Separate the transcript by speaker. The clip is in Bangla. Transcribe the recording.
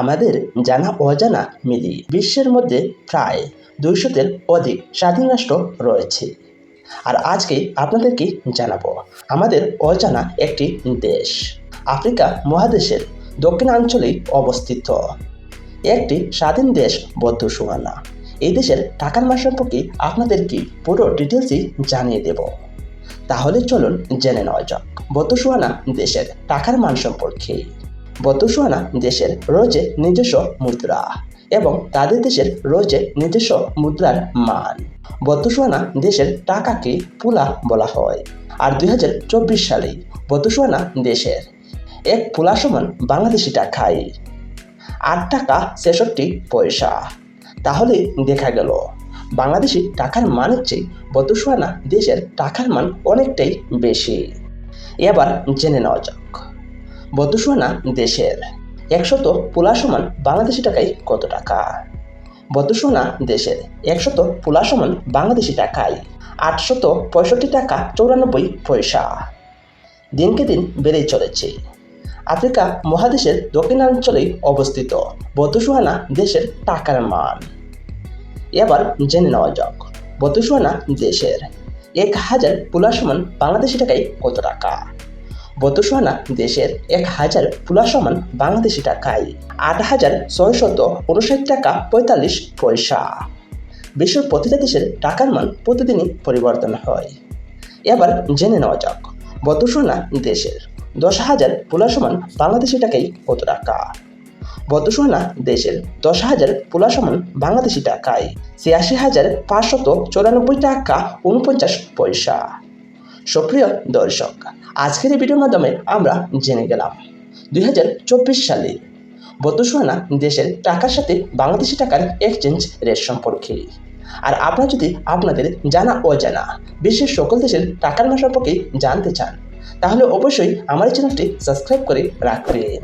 Speaker 1: আমাদের জানা অজানা মিলিয়ে বিশ্বের মধ্যে প্রায় দুইশোতের অধিক স্বাধীন রাষ্ট্র রয়েছে। আর আজকে আপনাদেরকে জানাব আমাদের অজানা একটি দেশ, আফ্রিকা মহাদেশের দক্ষিণাঞ্চলে অবস্থিত। একটি স্বাধীন দেশ বৌদ্ধসুয়ানা এই দেশের টাকার মান সম্পর্কে আপনাদেরকে পুরো ডিটেলসই জানিয়ে দেব। তাহলে চলুন জেনে নেওয়া যাক। বৌদ্ধসুয়ানা দেশের টাকার মান সম্পর্কে। বৌদ্ধসুয়ানা দেশের রয়েছে নিজস্ব মুদ্রা এবং তাদের দেশের রয়েছে নিজস্ব মুদ্রার মান। বৌদ্ধসুয়ানা দেশের টাকাকে পুলা বলা হয়। আর দুই হাজার চব্বিশ সালে বৌদ্ধসুয়ানা দেশের এক পুলা সমান বাংলাদেশি টাকায় আট টাকা ছেষট্টি পয়সা। তাহলে দেখা গেল, বাংলাদেশি টাকার মান হচ্ছে বতুসুয়ানা দেশের টাকার মান অনেকটাই বেশি। এবার জেনে নেওয়া যাক। বতুসুয়ানা দেশের। একশত পোলা সমান বাংলাদেশি টাকায় কত টাকা? বতুসুয়ানা দেশের একশত পোলা সমান বাংলাদেশি টাকায় আটশত পঁয়ষট্টি টাকা চৌরানব্বই পয়সা। দিনকে দিন বেড়েই চলেছে। আফ্রিকা মহাদেশের দক্ষিণাঞ্চলে অবস্থিত বতুসুয়ানা দেশের টাকার মান। এবার জেনে নেওয়া যাক বতুসুয়ানা দেশের এক হাজার পুলা সমান বাংলাদেশি টাকায় কত টাকা? বতুসুয়ানা দেশের এক হাজার পুলা সমান বাংলাদেশি টাকায় আট হাজার ছয়শত উনষাট টাকা পঁয়তাল্লিশ পয়সা। বিশ্বের প্রতিটা দেশের টাকার মান প্রতিদিনই পরিবর্তন হয়। এবার জেনে নেওয়া যাক বতুসোনা দেশের দশ হাজার পোলা সমান বাংলাদেশি টাকাই কত টাকা? বতুসোনা দেশের দশ হাজার পোলা সমান বাংলাদেশি টাকায় ছিয়াশি হাজার পাঁচশত চৌরানব্বই টাকা উনপঞ্চাশ পয়সা। সুপ্রিয় দর্শক, আজকের এই ভিডিওর মাধ্যমে আমরা জেনে গেলাম দুই হাজার চব্বিশ সালে বতসুয়ানা দেশের টাকার সাথে বাংলাদেশি টাকার এক্সচেঞ্জ রেট সম্পর্কে। আর আপনারা যদি আপনাদের জানা অজানা বিশ্বের সকল দেশের টাকার মান সম্পর্কে জানতে চান, তাহলে অবশ্যই আমার চ্যানেলটি সাবস্ক্রাইব করে রাখবেন।